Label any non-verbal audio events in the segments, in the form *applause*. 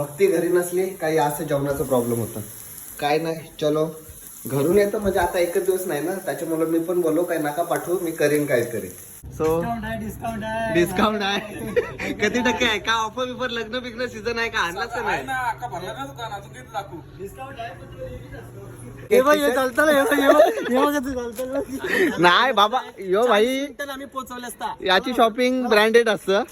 भक्ती घरी नसली काही असं जेवणाचा प्रॉब्लेम होता. काय नाही चलो. घरून येतं म्हणजे आता एकच दिवस नाही ना त्याच्यामुळे मी पण बोललो काय नका पाठवू मी करीन काय करीन सो डिस्काउंट आहे. डिस्काउंट आहे. किती टक्के आहे? का ऑफर बिफर लग्न बिग्न सीझन आहे का? आणलाच का नाही? हे हे चालतं हे हे हे बघ चालतं नाही बाबा यो भाई आम्ही पोहोचवले असता. याची शॉपिंग ब्रँडेड असतं.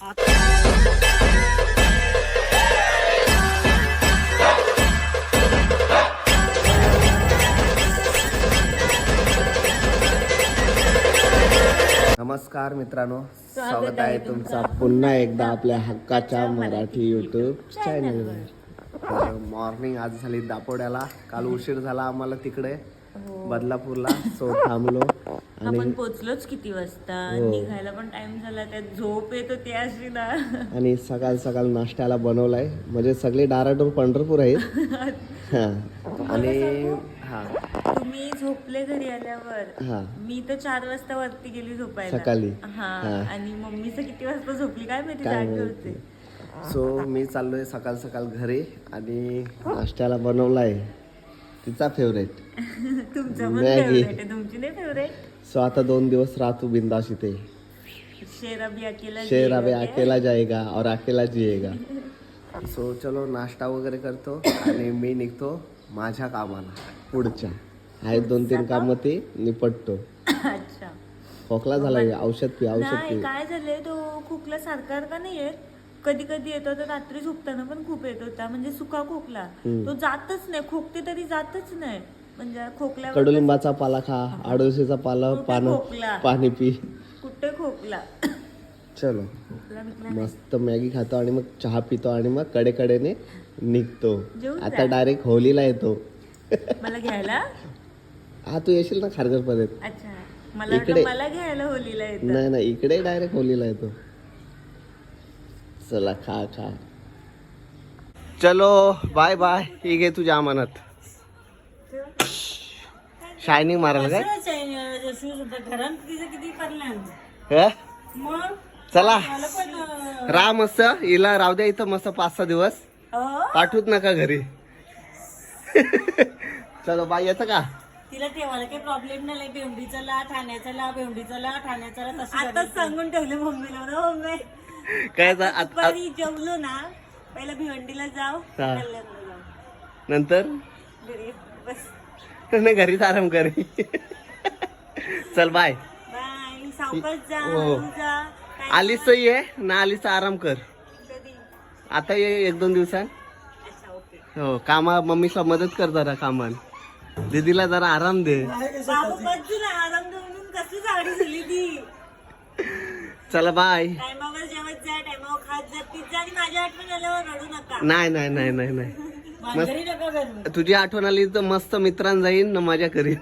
नमस्कार मित्रांनो स्वागत आहे तुमचा. पुन्हा एकदा आपल्या हक्काच्या मराठी युट्यूब चॅनलवर मॉर्निंग आज झाली दापोड्याला काल उशीर झाला आम्हाला तिकडे बदलापूरला सो थांबलो. आणि आपण पोचलोच किती वाजता? हो. निघायला पण टाइम झाला त्यात झोप येत होती अशी ना. आणि सकाळ सकाळ नाश्त्याला बनवलाय. म्हणजे सगळे डाराडोर पंढरपूर आहेत. *laughs* हा. आणि तुम्ही झोपले घरी आल्यावर. हा. मी तर चार वाजता वरती गेली झोपायला. सकाळी. हा. हा. आणि मम्मीचं किती वाजता झोपली? काय माहिती काय जागे माहिती. होते. सो मी चाललोय सकाळ सकाळ घरी आणि नाश्त्याला बनवलाय तिचा फेवरेट *laughs* तुमचं पण मॅगी. फेवरेट आहे. तुमची नाही फेवरेट सो आता दोन दिवस राहतो बिंदास इथे. शेर अभी अकेला अबे क्या? अकेला जाएगा और अकेला जिएगा. सो चलो नाश्ता वगैरे करतो आणि मी निघतो माझ्या कामाला. पुढच्या. आहेत दोन तीन कामं ते निपटतो. अच्छा. खोकला झालाय औषध पी औषध नाही पी. काय झालंय तो खोकला सारखा का नाही येत. कधी कधी येतो तर रात्री झोपताना पण खूप येत होता म्हणजे सुका खोकला. तो जातच नाही खोकते तरी जातच नाही. म्हणजे खोकल्यावर कडुलिंबाचा पाला खा आडोशीचा पाला पान खोकला? पाणी पी. कुठे खोकला? चलो. खोकला मस्त मॅगी खातो आणि मग चहा पितो आणि मग कडेकडेने निघतो. जेवून आता. डायरेक्ट होलीला येतो. मला घ्यायला? *laughs* हा तू येशील ना खारघर पर्यंत अच्छा. मला इकडे. वाटलं मला घ्यायला होलीला येतं. नाही नाही इकडे डायरेक्ट होलीला येतो. चला खा खा. चलो बाय बाय. ही घे तुझ्या अमानत. शायनिंग मारायला काय? शूज होता घरात तिचं किती पडलं हे? मग? चला. मला पण अं, राहा मस्त. हिला राहू द्या इथं मस्त पाच सहा दिवस. अं, पाठवूच नका घरी. *laughs* चलो बाय. येतं का? तिला ठेवायला काही प्रॉब्लेम नाही भेंडीचा ला ठाण्याचा ला भेंडीचा ला ठाण्याचा ला आताच सांगून ठेवले मम्मीला बरं, मम्मी. काय दुपारी जेवलो ना पहिला भिवंडीला हा. जाऊ नंतर? घरी बस. नाही घरीच आराम करी. चल बाय बाय सावकाश जा हो. आलीस तर ये ना आलीस आराम कर. आता ये एक दोन दिवसात. हो कामा मम्मीला मदत कर जरा कामान. दीदीला जरा आराम दे. आराम देऊन कसली झाडी झाली ती? चला बाय टायमावर जेवत जा टायमावर खात जा तीच जा आणि माझ्या आठवण आल्यावर रडू नका. नाही नाही नाही नाही नाही. तुझी आठवण आली तर मस्त मित्रां जाईन ना मजा करीन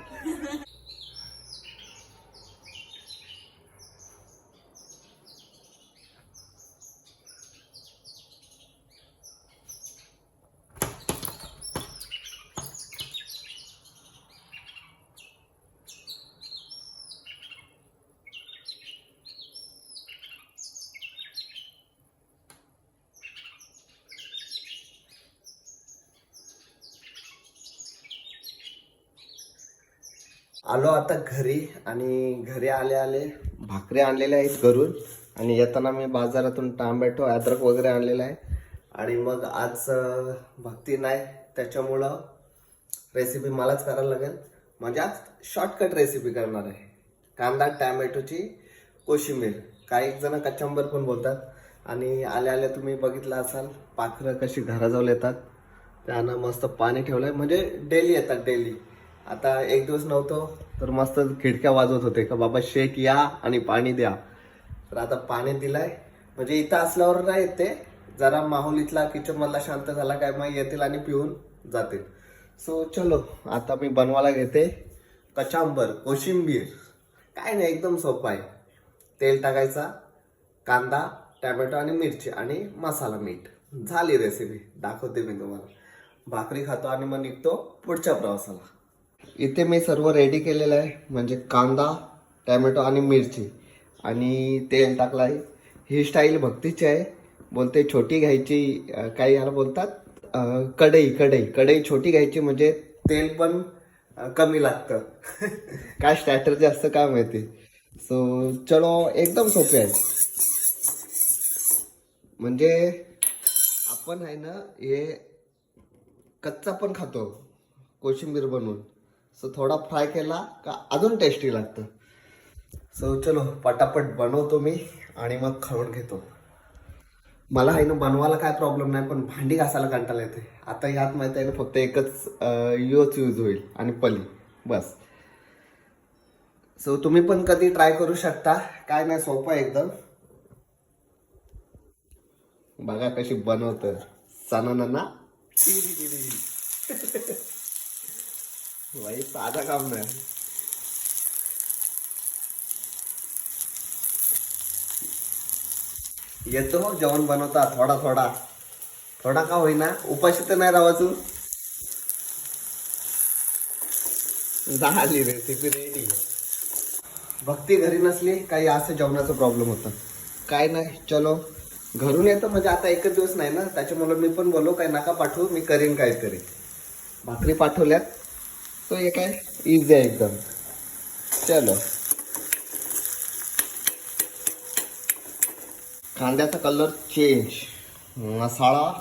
आलो आता घरी आणि घरी आले आले भाकरी आणलेल्या आहेत घरून. आणि येताना मी बाजारातून टांबॅटो अद्रक वगैरे आणलेला आहे. आणि मग आज भक्ती नाही त्याच्यामुळं रेसिपी मलाच करायला लागेल. म्हणजे आज शॉर्टकट रेसिपी करणार आहे. कांदा टॅमॅटोची कोशिंबीर. काही जण कचंबर पण बोलतात. आणि आले आले तुम्ही बघितलं असाल पाखरं कशी घराजवळ येतात. त्यानं मस्त पाणी ठेवलं आहे म्हणजे डेली येतात डेली आता एक दिवस नव्हतो तर मस्त खिडक्या वाजवत होते. का बाबा शेक या आणि पाणी द्या. तर आता पाणी दिलंय. म्हणजे इथं असल्यावर नाही येत ते. जरा माहोल इथला किचन मधला शांत झाला काय मग येतील आणि पिऊन जातील. सो चलो आता मी बनवायला घेते. कचांबर कोशिंबीर. काय नाही एकदम सोपं आहे. तेल टाकायचा कांदा टॅमॅटो आणि मिरची आणि मसाला मीठ. झाली रेसिपी दाखवते मी तुम्हाला. भाकरी खातो आणि मग निघतो पुढच्या प्रवासाला. इथे मी सर्व रेडी केलेलं आहे. म्हणजे कांदा टॅमॅटो आणि मिरची. आणि तेल टाकलं आहे ही स्टाईल भक्तीची आहे. बोलते छोटी घ्यायची काय काही याला बोलतात? कढई कढई. कढई छोटी घ्यायची म्हणजे तेल पण कमी लागतं. *laughs* काय स्ट्रॅटर्जी असतं काय माहिती. सो चलो एकदम सोपे आहे. म्हणजे आपण आहे ना हे कच्चा पण खातो. कोशिंबीर बनवून. सो थोडा फ्राय केला का अजून टेस्टी लागतं. सो चलो पटापट बनवतो मी आणि मग खाऊन घेतो. मला आहे ना बनवायला काय प्रॉब्लेम नाही पण भांडी घासायला कंटाळा येते आता यात माहिती आहे ना फक्त एकच योच यूज होईल आणि पली. बस. सो तुम्ही पण कधी ट्राय करू शकता. काय नाही सोपं आहे एकदम. बघा कशी बनवत सणाना *laughs* भाई साधा काम नाही येतो मग जेवण बनवता थोडा थोडा. थोडा का होईना उपाशी तर नाही राहायचो झाली रेसिपी रेडी भक्ती घरी नसली काही असं जेवणाचा प्रॉब्लेम होता. काय नाही चलो. घरून येतं म्हणजे आता एकच दिवस नाही ना त्याच्यामुळे मी पण बोललो काय नका पाठवू मी करीन काय करीन भाकरी पाठवल्यात? तो हे काय इझी आहे एकदम. चलो. कांद्याचा कलर चेंज मसाला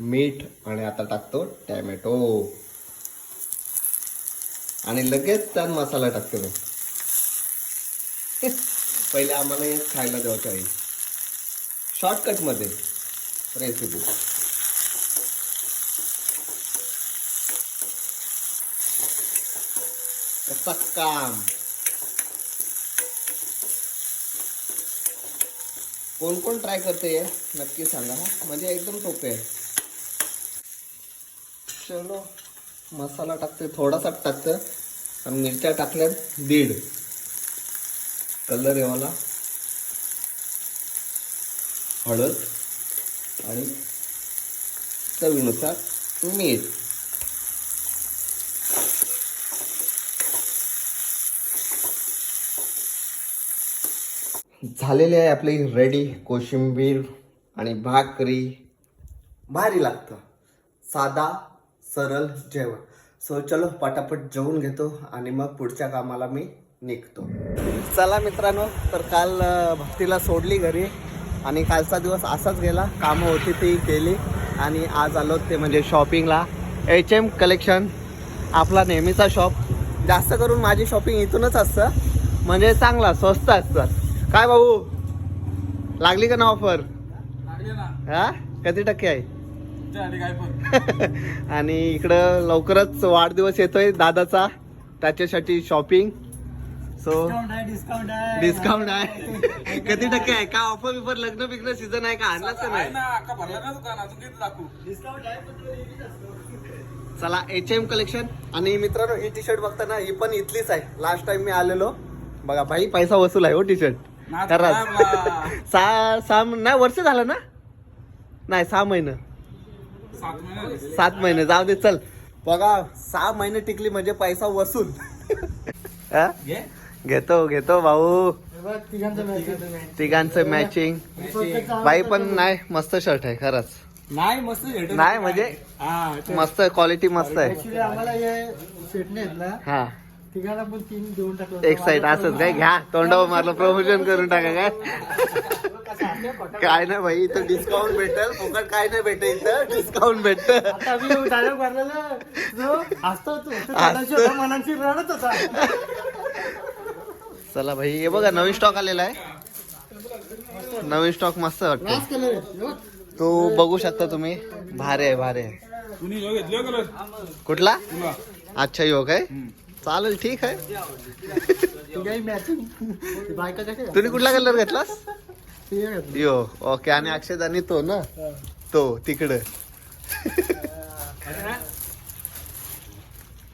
मीठ आणि आता टाकतो टॅमॅटो. आणि लगेच त्यात मसाला टाकतो मी. *laughs* पहिले आम्हाला हे खायला द्यायचं आहे शॉर्टकटमध्ये रेसिपी कसं काम कोण कोण ट्राय करते नक्की सांगा. म्हणजे एकदम सोपे आहे. चलो. मसाला टाकते. थोडासा टाकतं. आणि मिरच्या टाकल्यात दीड. कलर येवाला हळद आणि चवीनुसार मीठ. झालेली आहे आपली रेडी कोशिंबीर आणि भाकरी. भारी लागतं. साधा सरळ जेवण. सो चलो पटापट जेवून घेतो आणि मग पुढच्या कामाला मी निघतो. चला मित्रांनो तर काल भक्तीला सोडली घरी आणि कालचा दिवस असाच गेला. कामं होती ती केली आणि आज आलो ते म्हणजे शॉपिंगला एच एम कलेक्शन आपला नेहमीचा शॉप जास्त करून माझी शॉपिंग इथूनच असतं. म्हणजे चांगला स्वस्त असतं. काय भाऊ? लागली का ना ऑफर हा? किती टक्के आहे? *laughs* आणि इकडं लवकरच वाढदिवस येतोय दादाचा. त्याच्यासाठी शॉपिंग सो डिस्काउंट आहे किती टक्के आहे? का ऑफर बिफर लग्न बिग्न सीझन आहे का? आणलाच का नाही? डिस्काउंट आहे पण तो वेगळीच असतो. चला एच एम कलेक्शन आणि मित्रांनो ही टी शर्ट बघताना ही पण इथलीच आहे. लास्ट टाइम मी आलेलो. बघा भाई पैसा वसूल आहे हो टी शर्ट खरंच. *laughs* सहा सहा नाही वर्ष झालं ना? नाही सहा महिने. सात महिने जाऊ दे चल. बघा सहा महिने टिकली म्हणजे पैसा वसूल. *laughs* हा? घेतो घेतो भाऊ. हे तिघांचं मॅचिंग बाई पण नाही मस्त शर्ट आहे खरंच. नाही मस्त नाही म्हणजे हा मस्त क्वालिटी मस्त आहे. आम्हाला हे हा तिघांना पण तीन देऊन टाकलं एक साईड असंच काय? घ्या. तोंडावर मारलं प्रमोशन करून टाका काय? काय नाही भाई इथं डिस्काउंट भेटेल. फुकट काय नाही भेटेल इथं. डिस्काउंट भेटत आता आम्ही डायलॉग मारलेला. जो हसतो तो तो तोंडाशी होता, मनाशी रडत होता. चला भाई हे बघा नवीन स्टॉक आलेला आहे. नवीन स्टॉक मस्त वाटतं. त्रास केलं रे. हे बघ. तो बघू शकता तुम्ही. भारी आहे भारी आहे. कुठला? अच्छा योग आहे चालेल ठीक आहे. तुम्ही कुठला कलर घेतलास. Yo okay. आणि अक्षदानी तो ना? तो तिकडं.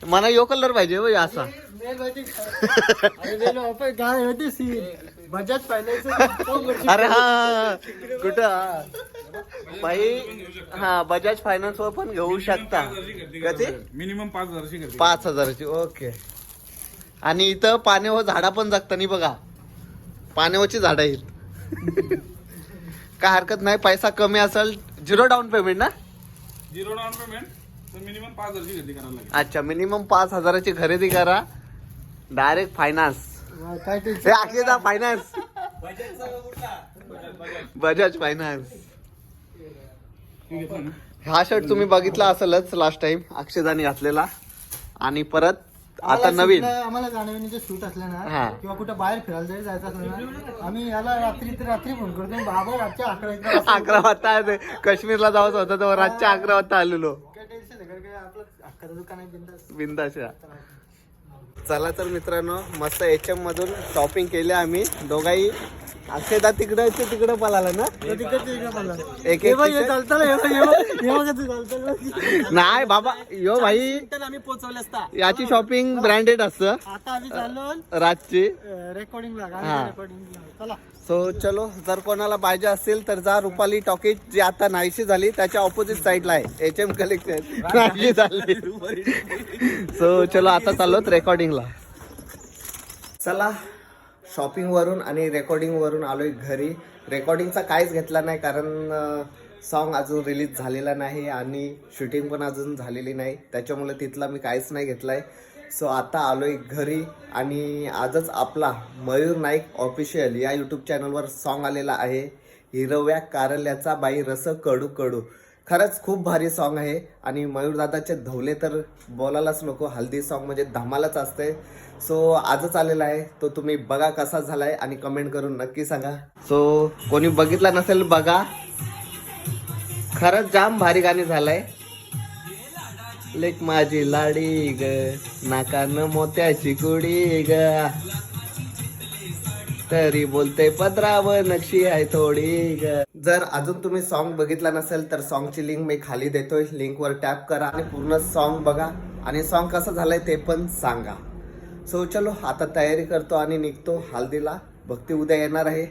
मला यो कलर पाहिजे हो असा. बजाज फायनान्स अरे हा कुठं? हा. बाई हा बजाज फायनान्स वर पण घेऊ शकता. कधी? मिनिमम पाच हजारची करते पाच हजाराची ओके. आणि इथं पाण्यावर झाडा पण जगतानी बघा. पाण्यावरची झाडं आहेत. काय हरकत नाही पैसा कमी असेल झिरो डाऊन पेमेंट ना? झिरो डाऊन पेमेंट तर मिनिमम पाच हजारची खरेदी करायला लागेल. अच्छा मिनिमम पाच हजाराची खरेदी करा. Direct finance. काय अक्षयदा फायनान्स बजाज फायनान्स आहे हा शर्ट तुम्ही बघितला असेलच लास्ट टाइम अक्षयदाने घातलेला. आणि परत आता नवीन. आम्हाला जाणविणीचे शूट असले. ना किंवा कुठं बाहेर फिरायला जरी जायचं असलं ना आम्ही याला रात्री ते रात्री फोन करतो. बाबा रातच्या अकरा अकरा वाजता ते काश्मीरला जायचं होतं तेव्हा रातच्या अकरा वाजता आलेलो. काय टेन्शन आहे कारण आपलं अख्खाचं दुकान आहे बिंदास. बिंदाशा चला तर मित्रांनो मस्त एच एम मधून शॉपिंग केली आम्ही. दोघाही अक्षयदा तिकडं ते तिकडं पळाला ना? चालतं बघ. नाही बाबा यो भाई. आम्ही पोहोचवले असता. याची शॉपिंग ब्रँडेड असतं. आता आम्ही चाललो रातची. चला. सो चलो जर कोणाला पाहिजे असेल तर जा रुपाली टॉकीज जी आता नाहीशी झाली त्याच्या ऑपोजिट साईडला आहे. एच एम कलेक्शन नाहीशी झाली. *laughs* सो चलो आता चाललोत रेकॉर्डिंगला चला शॉपिंगवरून आणि रेकॉर्डिंगवरून आलो आहे घरी. रेकॉर्डिंगचा काहीच घेतला नाही कारण सॉन्ग अजून रिलीज झालेला नाही आणि शूटिंग पण अजून झालेली नाही. त्याच्यामुळे तिथला मी काहीच नाही घेतलाय. सो आता आलो आहे घरी आणि आजच आपला मयूर नाईक ऑफिशियल या यूट्यूब चॅनलवर सॉन्ग आलेला आहे. हिरव्या कारल्याचा बाई रस कडू कडू. खरंच खूप भारी सॉन्ग आहे. आणि मयूरदादाचे धवले तर बोलायलाच नको. हल्दी सॉन्ग म्हणजे धमालच असते. सो आजच आलेला आहे. तो तुम्ही बघा कसा झालाय आणि कमेंट करून नक्की सांगा. सो कोणी बघितला नसेल बघा. खरंच जाम भारी गाणी झालंय. लेक माझी लाडी ग नाकानं मोत्याची कुडी ग. तरी बोलते पदराव नक्षी आहे थोडी. जर अजून तुम्ही सॉन्ग बघितला नसेल तर सॉन्गची लिंक मी खाली देतोय. लिंक वर टॅप करा आणि पूर्ण सॉन्ग बघा. आणि सॉन्ग कसं झालंय ते पण सांगा. सो चलो आता तयारी करतो आणि निघतो हल्दीला. भक्ती उद्या येणार आहे.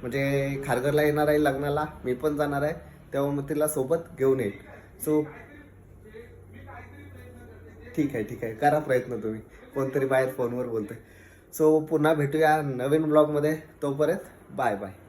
म्हणजे खारघरला येणार आहे लग्नाला. मी पण जाणार आहे. तेव्हा मग तिला सोबत घेऊन येईल. सो ठीक आहे ठीक आहे. करा प्रयत्न तुम्ही. कोणतरी बाहेर फोनवर बोलतोय. सो पुन्हा भेटूया नवीन ब्लॉगमध्ये तोपर्यंत बाय बाय